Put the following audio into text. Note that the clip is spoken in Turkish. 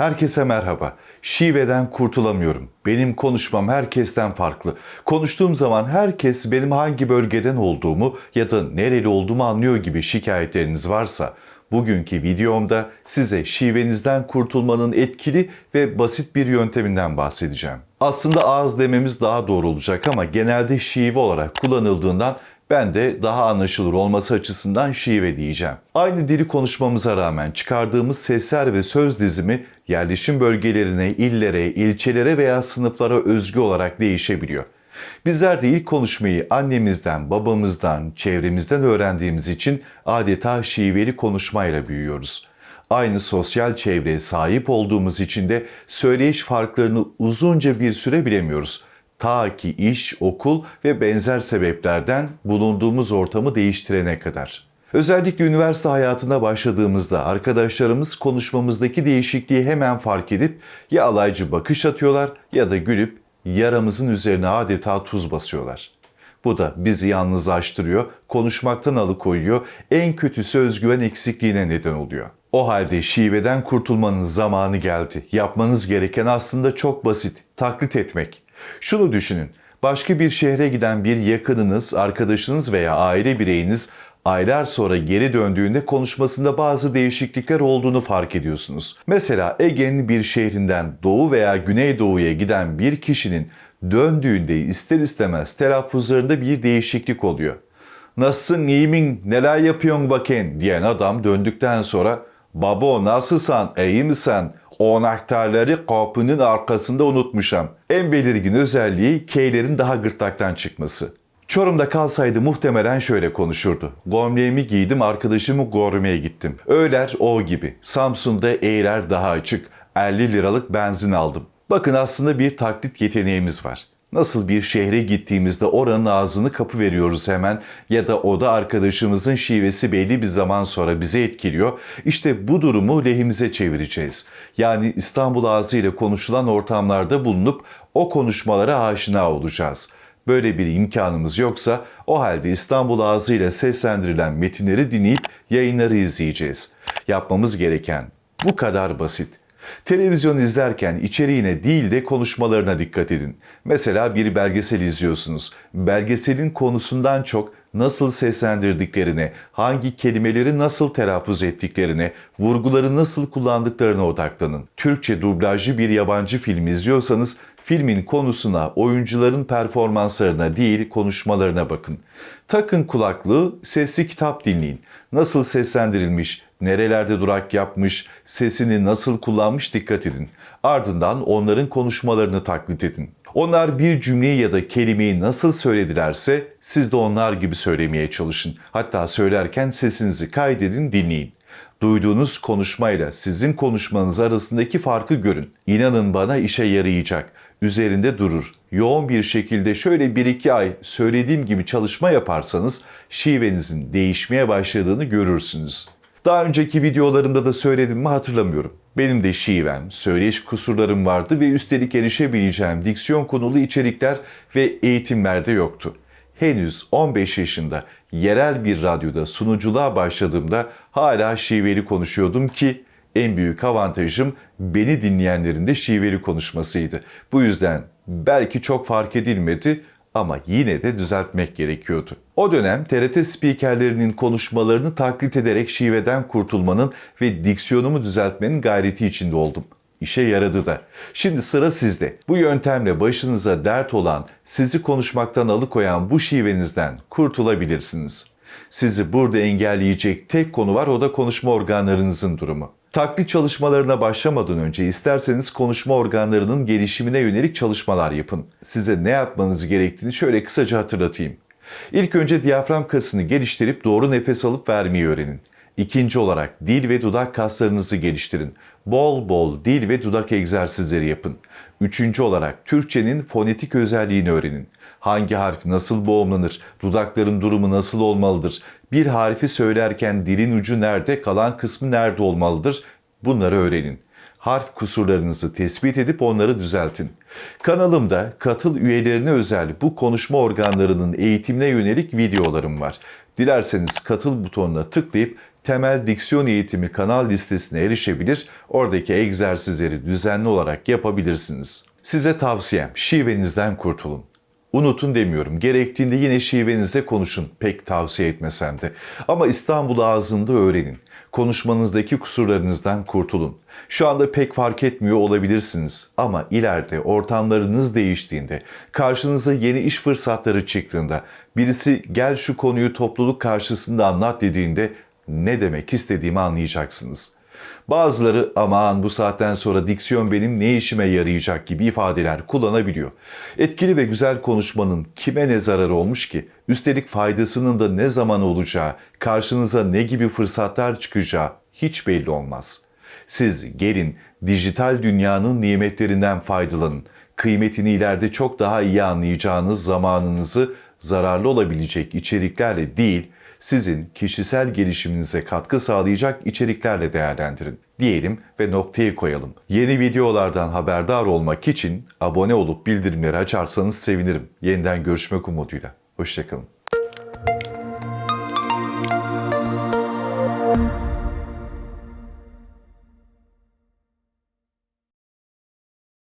Herkese merhaba. Şiveden kurtulamıyorum. Benim konuşmam herkesten farklı. Konuştuğum zaman herkes benim hangi bölgeden olduğumu ya da nereli olduğumu anlıyor gibi şikayetleriniz varsa bugünkü videomda size şivenizden kurtulmanın etkili ve basit bir yönteminden bahsedeceğim. Aslında ağız dememiz daha doğru olacak ama genelde şive olarak kullanıldığından ben de daha anlaşılır olması açısından şive diyeceğim. Aynı dili konuşmamıza rağmen çıkardığımız sesler ve söz dizimi yerleşim bölgelerine, illere, ilçelere veya sınıflara özgü olarak değişebiliyor. Bizler de ilk konuşmayı annemizden, babamızdan, çevremizden öğrendiğimiz için adeta şiveli konuşmayla büyüyoruz. Aynı sosyal çevreye sahip olduğumuz için de söyleyiş farklarını uzunca bir süre bilemiyoruz. Ta ki iş, okul ve benzer sebeplerden bulunduğumuz ortamı değiştirene kadar. Özellikle üniversite hayatına başladığımızda arkadaşlarımız konuşmamızdaki değişikliği hemen fark edip ya alaycı bakış atıyorlar ya da gülüp yaramızın üzerine adeta tuz basıyorlar. Bu da bizi yalnızlaştırıyor, konuşmaktan alıkoyuyor, en kötüsü özgüven eksikliğine neden oluyor. O halde şiveden kurtulmanın zamanı geldi. Yapmanız gereken aslında çok basit, taklit etmek. Şunu düşünün, başka bir şehre giden bir yakınınız, arkadaşınız veya aile bireyiniz aylar sonra geri döndüğünde konuşmasında bazı değişiklikler olduğunu fark ediyorsunuz. Mesela Ege'nin bir şehrinden doğu veya güneydoğuya giden bir kişinin döndüğünde ister istemez telaffuzlarında bir değişiklik oluyor. Nasılsın iyimin neler yapıyorsun bakayım diyen adam döndükten sonra Babo nasılsan iyi misin? O anahtarları kapının arkasında unutmuşam. En belirgin özelliği K'lerin daha gırtlaktan çıkması. Çorum'da kalsaydı muhtemelen şöyle konuşurdu. Gömleğimi giydim arkadaşımı görmeye gittim. Öğler o gibi. Samsun'da eğler daha açık. 50 liralık benzin aldım. Bakın aslında bir taklit yeteneğimiz var. Nasıl bir şehre gittiğimizde oranın ağzını kapı veriyoruz hemen ya da o da arkadaşımızın şivesi belli bir zaman sonra bizi etkiliyor. İşte bu durumu lehimize çevireceğiz. Yani İstanbul ağzıyla konuşulan ortamlarda bulunup o konuşmalara aşina olacağız. Böyle bir imkanımız yoksa o halde İstanbul ağzıyla seslendirilen metinleri dinleyip yayınları izleyeceğiz. Yapmamız gereken bu kadar basit. Televizyon izlerken içeriğine değil de konuşmalarına dikkat edin. Mesela bir belgesel izliyorsunuz. Belgeselin konusundan çok nasıl seslendirdiklerine, hangi kelimeleri nasıl telaffuz ettiklerine, vurguları nasıl kullandıklarına odaklanın. Türkçe dublajlı bir yabancı film izliyorsanız filmin konusuna, oyuncuların performanslarına değil konuşmalarına bakın. Takın kulaklığı, sesli kitap dinleyin. Nasıl seslendirilmiş, nerelerde durak yapmış, sesini nasıl kullanmış dikkat edin. Ardından onların konuşmalarını taklit edin. Onlar bir cümleyi ya da kelimeyi nasıl söyledilerse siz de onlar gibi söylemeye çalışın. Hatta söylerken sesinizi kaydedin, dinleyin. Duyduğunuz konuşmayla sizin konuşmanız arasındaki farkı görün. İnanın bana işe yarayacak. Üzerinde durur. Yoğun bir şekilde şöyle 1-2 ay söylediğim gibi çalışma yaparsanız şivenizin değişmeye başladığını görürsünüz. Daha önceki videolarımda da söyledim mi hatırlamıyorum. Benim de şivem, söyleyiş kusurlarım vardı ve üstelik erişebileceğim diksiyon konulu içerikler ve eğitimlerde yoktu. Henüz 15 yaşında yerel bir radyoda sunuculuğa başladığımda hala şiveli konuşuyordum ki en büyük avantajım beni dinleyenlerin de şiveli konuşmasıydı. Bu yüzden belki çok fark edilmedi ama yine de düzeltmek gerekiyordu. O dönem TRT spikerlerinin konuşmalarını taklit ederek şiveden kurtulmanın ve diksiyonumu düzeltmenin gayreti içinde oldum. İşe yaradı da. Şimdi sıra sizde. Bu yöntemle başınıza dert olan, sizi konuşmaktan alıkoyan bu şivenizden kurtulabilirsiniz. Sizi burada engelleyecek tek konu var o da konuşma organlarınızın durumu. Taklit çalışmalarına başlamadan önce isterseniz konuşma organlarının gelişimine yönelik çalışmalar yapın. Size ne yapmanız gerektiğini şöyle kısaca hatırlatayım. İlk önce diyafram kasını geliştirip doğru nefes alıp vermeyi öğrenin. İkinci olarak dil ve dudak kaslarınızı geliştirin. Bol bol dil ve dudak egzersizleri yapın. Üçüncü olarak Türkçenin fonetik özelliğini öğrenin. Hangi harf nasıl boğumlanır, dudakların durumu nasıl olmalıdır, bir harfi söylerken dilin ucu nerede, kalan kısmı nerede olmalıdır bunları öğrenin. Harf kusurlarınızı tespit edip onları düzeltin. Kanalımda katıl üyelerine özel bu konuşma organlarının eğitimine yönelik videolarım var. Dilerseniz katıl butonuna tıklayıp temel diksiyon eğitimi kanal listesine erişebilir, oradaki egzersizleri düzenli olarak yapabilirsiniz. Size tavsiyem şivenizden kurtulun. Unutun demiyorum. Gerektiğinde yine şivenizde konuşun. Pek tavsiye etmesem de. Ama İstanbul ağzında öğrenin. Konuşmanızdaki kusurlarınızdan kurtulun. Şu anda pek fark etmiyor olabilirsiniz ama ileride ortamlarınız değiştiğinde, karşınıza yeni iş fırsatları çıktığında, birisi gel şu konuyu topluluk karşısında anlat dediğinde ne demek istediğimi anlayacaksınız. Bazıları aman bu saatten sonra diksiyon benim ne işime yarayacak gibi ifadeler kullanabiliyor. Etkili ve güzel konuşmanın kime ne zararı olmuş ki? Üstelik faydasının da ne zaman olacağı, karşınıza ne gibi fırsatlar çıkacağı hiç belli olmaz. Siz gelin dijital dünyanın nimetlerinden faydalanın. Kıymetini ileride çok daha iyi anlayacağınız zamanınızı zararlı olabilecek içeriklerle değil, sizin kişisel gelişiminize katkı sağlayacak içeriklerle değerlendirin diyelim ve noktayı koyalım. Yeni videolardan haberdar olmak için abone olup bildirimleri açarsanız sevinirim. Yeniden görüşmek umuduyla. Hoşçakalın.